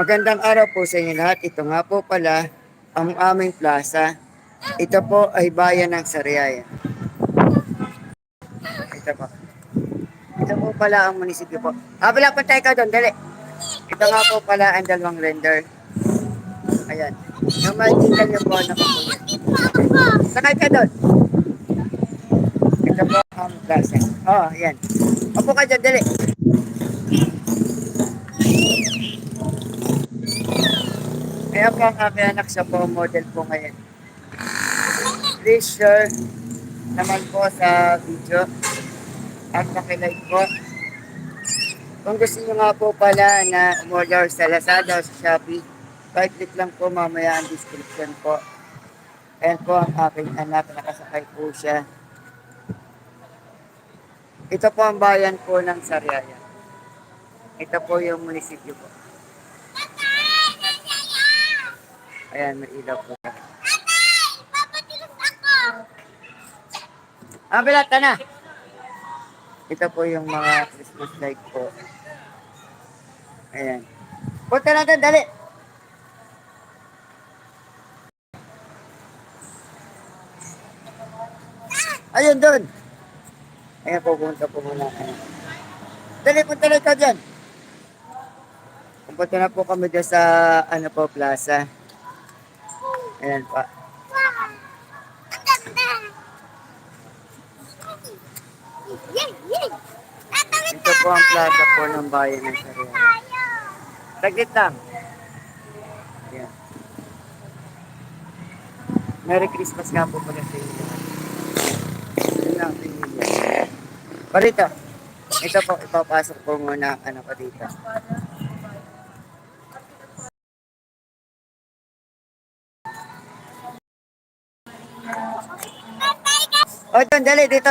Magandang araw po sa inyo lahat. Ito nga po pala ang aming plaza. Ito po ay bayan ng Sariaya. Ito po. Ito po pala ang munisipyo po. Ah, pala pa tayo ka doon, dali. Ito nga po pala ang dalawang render. Ayan. Yung makikita niyo po na po yan. Sakay ka doon. Ito po ang plaza. Oh, ayan. Opo ka dyan, dali. Kaya po ang aking anak siya po model po ngayon. Please share naman po sa video at pakilike po. Kung gusto nyo nga po pala na umorder sa Lazada o sa Shopee, click lang po mamaya ang description po. Ayan po ang aking anak, nakasakay po siya. Ito po ang bayan po ng Sariaya. Ito po yung munisipyo po. Ayan, may ilaw po. Ah, bilata na. Ito po yung mga Christmas light po. Ayan. Punta natin, dali. Ayun, doon. Ayan, pupunta po muna. Ayan. Dali, punta na ikaw dyan. Pupunta na po kami dyan sa, ano po, plaza. Ayan pa. Ito po ang plaza po ng bayan ng Sariaya. Taglit lang. Ayan. Merry Christmas nga po pala sa inyo. Yun lang, pamilya. Parito, ito po, ipapasok po muna ang ano ko dito. O, doon, dali, dito.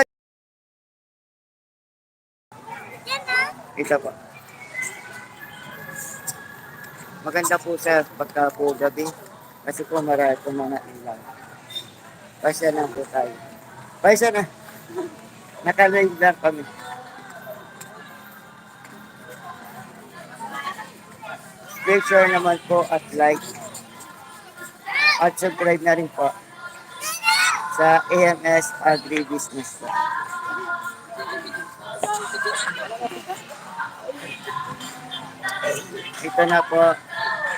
Ito po. Maganda po sa pagka po gabi. Kasi po marami po mga ilaw. Pasya na po tayo. Pasya na. Nakalive lang kami. Make sure naman po at like. At subscribe na rin po sa AMS Agribusiness. Ito na po.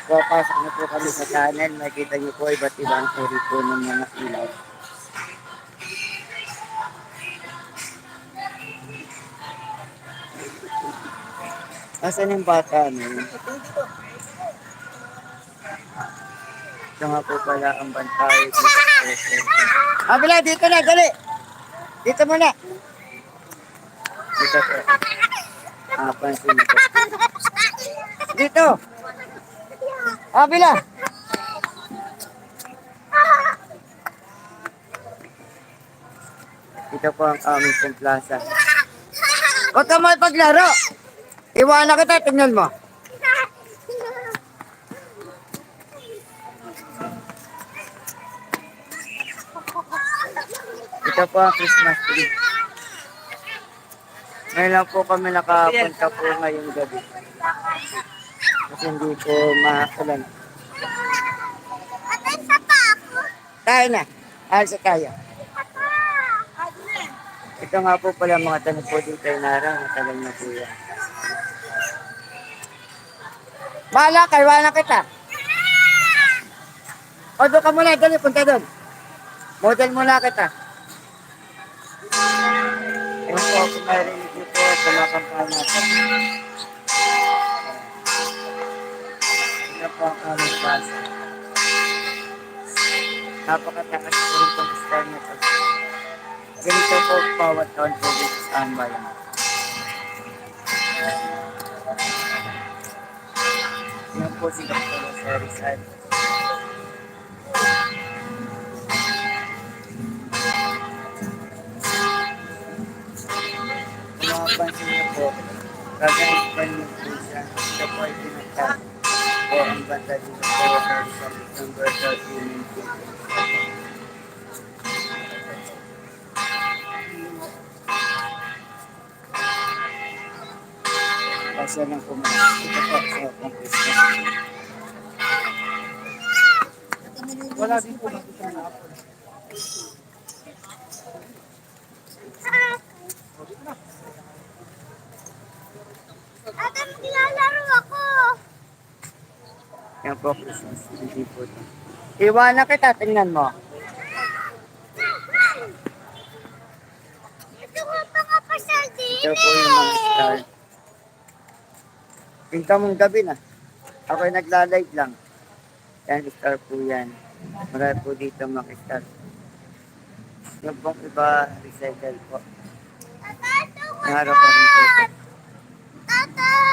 Papasok na po kami sa channel. Makita niyo po iba't ibang uri po ng mga ilaw. Asan yung bata ano? Ito nga po pala ang bantay dito. Abila, dito na, dali! Dito muna! Dito po. Ah, pansin. Dito! Abila! Ito po ang aming pong plaza. Huwag ka mal paglaro! Iwanan kita, tingnan mo. Ito po ang Christmas tree. Ngayon lang po kami nakapunta po ngayong gabi. Kasi hindi po maulan. Tayo na. Alis tayo. Ito nga po pala mga tanong po dito ay nara. Matagal na po yan. Bahala kayo, wala kita. O doon ka muna, dali, punta doon. Model muna kita. Ayun po, kung marinig niyo po mga kampanya po. Ito po ang aming basa. Napakatakas po itong star na ito. Ganito po bawat taon po dito sa aming bayan. Yan po si Dr. Jose Rizal. Kagayang po siya, siya po ay pinatag o ang bata dito po sa December 13, 1945. siya ng kumakas. Ito po. Wala din. Ate, maglalaro ako. Yan po, Christmas. Hindi po ito. Iwanan kita, tingnan mo. Ito nga pasal din Ito po yung mga star. Pinta mong gabi na. Ako'y nagla-live lang. Yan, star po yan. Marami po dito mga star. Yung pong iba, recycle po. Naharap pa rin po. ito. Tata, ito ko doon. Ito ko doon. Sabi ko doon,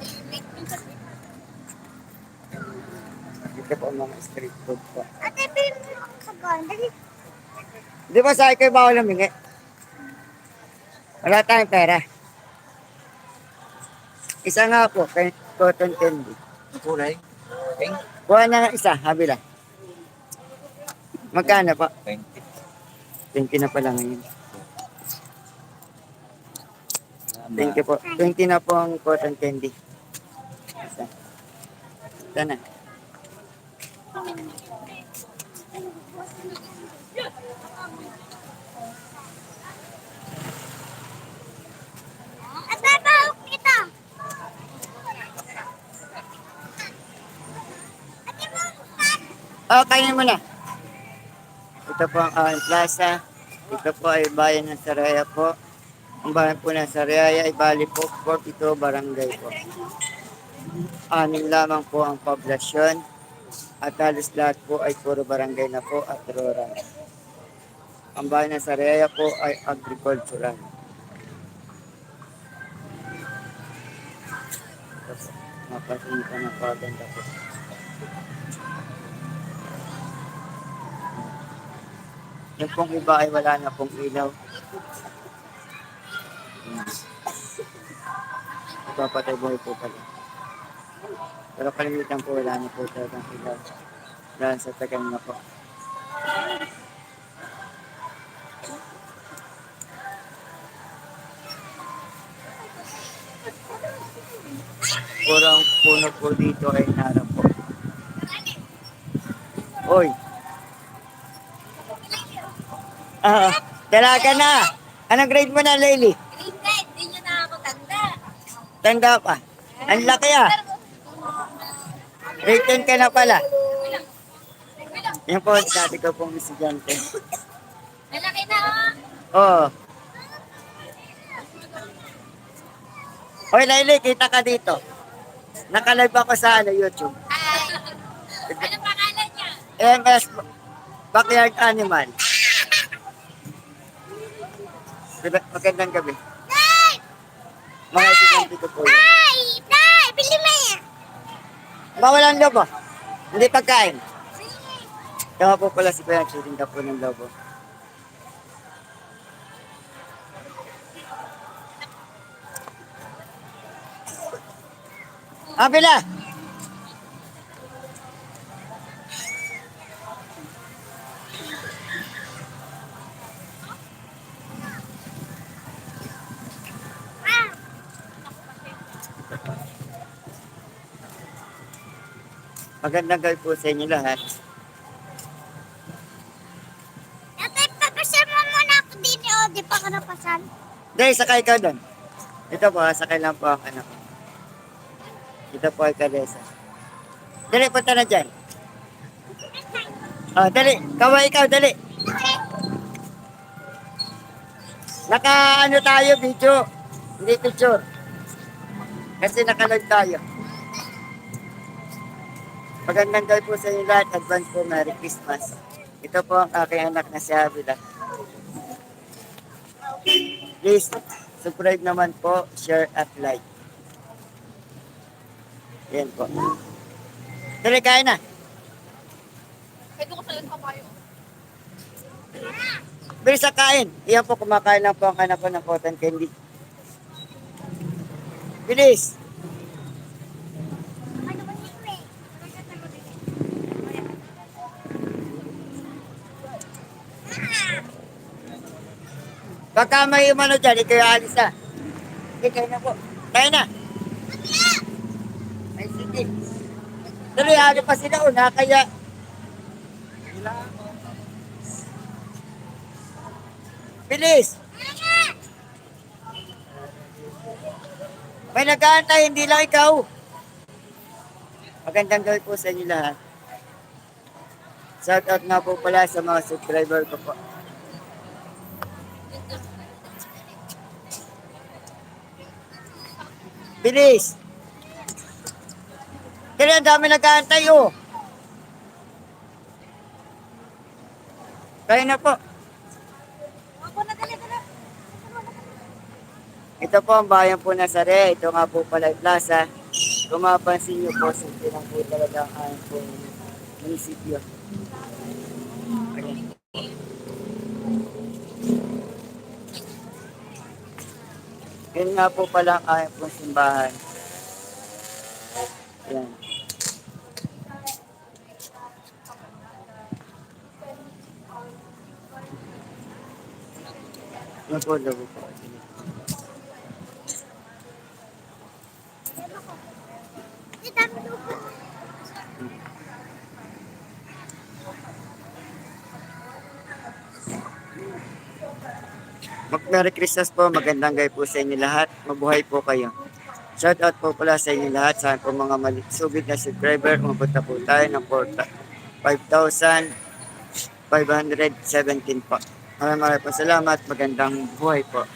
eh, wait, minsan Dito po ang mga street food po. Ate, bilhin mo ako sa ganda. Dali. Di ba sa kayo bawal humingi? Wala tayong pera. Isa nga po, kay cotton candy. Ang kulay? Pink? Kuha na nga isa, habila. Magkano po? 20. 20 na pala ngayon. Thank you po. 20 na po ang cotton candy. Isa. Isa na. Oh, kainin mo na. Ito po ang Awan Plaza. Ito po ay bayan ng Saraya po. Ang bayan po ng Saraya ay Bali po, 42 Barangay po. Anim lamang po ang poblasyon. At halos lahat po ay puro barangay na po at rural. Ang bayan ng Saraya po ay agricultural. Mapasin ko na po ganda po. Yung pong iba ay wala na pong ilaw. Ipapatay buhay po pala. Pero kalimitan po wala na po talagang ilaw. Dahil sa tagal na po. Purang puno po dito ay narap po. Hoy! Ah, dalaga na. Anong grade mo na, Layli? Hindi, hindi nyo na ako tanda. Tanda pa. Ang laki ah. 10 ka na pala. Yan po, sabi ko pong estudyante. Malaki na oh. Oo. Hoy, Layli, kita ka dito. Nakalive ako sa ano, YouTube. Ay. Ano pangalan niya? MS Backyard Animal. Magandang gabi. Mga estudyante ko po yun. Nay! Nay! Bili mo yan! Bawal ang lobo. Hindi pagkain. Kaya po pala si Kuya shooting ka po ng lobo. Abila! Magandang gabi po sa inyo lahat. Ate, papasal mo muna ako din o di pa ka napasal. Dahil sakay ka doon. Ito po, ha, sakay lang po ang anak ko. Ito po ay kalesa. Dali, punta na dyan. Oh, dali. Kaway ikaw, dali. Naka ano tayo, video. Hindi picture. Kasi nakalag tayo. Magandang gabi po sa inyo lahat. Advance po, Merry Christmas. Ito po ang aking anak na si Avila. Please, subscribe naman po, share at like. Yan po. Dali, kain na. Pwede ko sa kabayo. Bilis sa kain. Iyan po, kumakain lang po ang anak ko ng cotton candy. Bilis. Ano ba niyo eh? Baka may umano dyan, ikaw alis na. Sige, kain na po. Kain na. Ay, sige. Tuloy, ano pa sila una, kaya... Bilis! May nag-aantay, hindi lang ikaw. Magandang gawin po sa inyo lahat. Shout out nga po pala sa mga subscriber ko po. Bilis! Kaya ang dami nag-aantay oh. Kaya na po. Ito po ang bayan po na Sare. Ito nga po pala yung plaza. Kung mapansin niyo po, simple lang po talaga ang munisipyo. Yun nga po pala ang aming po simbahan. Yan po, labo po. Merry Christmas po, magandang gabi po sa inyo lahat. Mabuhay po kayo. Shout out po pala sa inyo lahat. Saan po mga mali- sugid na subscriber, umapunta po tayo ng 5,517 po. Maraming maraming po salamat. Magandang buhay po.